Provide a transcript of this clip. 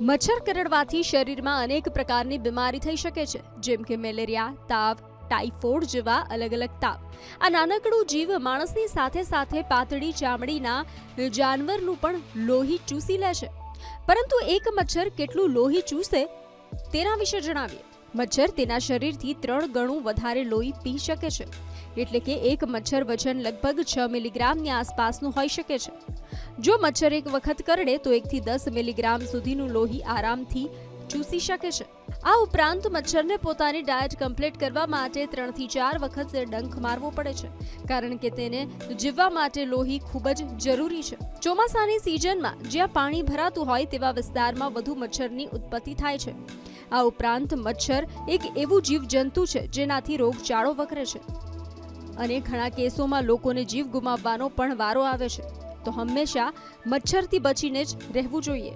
મચ્છર કરડવાથી શરીરમાં અનેક પ્રકારની બીમારી થઈ શકે છે, જેમ કે મેલેરિયા, તાવ, ટાઇફોઇડ જેવા અલગ અલગ તાવ આ નાનકડું જીવ માણસની સાથે સાથે પાતળી ચામડીના જાનવરનું પણ લોહી ચૂસી લે છે. પરંતુ એક મચ્છર કેટલું લોહી ચૂસે તેના વિશે જણાવીએ. મચ્છર તેના શરીરથી ત્રણ ગણું વધારે લોહી પી શકે છે. એટલે કે એક મચ્છર વજન લગભગ છ મિલીગ્રામની આસપાસનું હોઈ શકે છે. જો મચ્છર એક વખત કરડે તો એકથી દસ મિલીગ્રામ સુધીનું લોહી આરામથી ચૂસી શકે છે. આ ઉપરાંત મચ્છરને પોતાની ડાયટ કમ્પ્લીટ કરવા માટે ત્રણથી ચાર વખત ડંખ મારવો પડે છે, કારણ કે તેને જીવવા માટે લોહી ખૂબ જ જરૂરી છે. ચોમાસાની સિઝનમાં જ્યાં પાણી ભરાતું હોય તેવા વિસ્તારમાં વધુ મચ્છરની ઉત્પત્તિ થાય છે. આ ઉપરાંત મચ્છર એક એવું જીવજંતુ છે જેનાથી રોગચાળો વકરે છે. અને ઘણા કેસોમાં લોકોને જીવ ગુમાવવાનો પણ વારો આવે છે. તો હંમેશા મચ્છરથી બચીને જ રહેવું જોઈએ.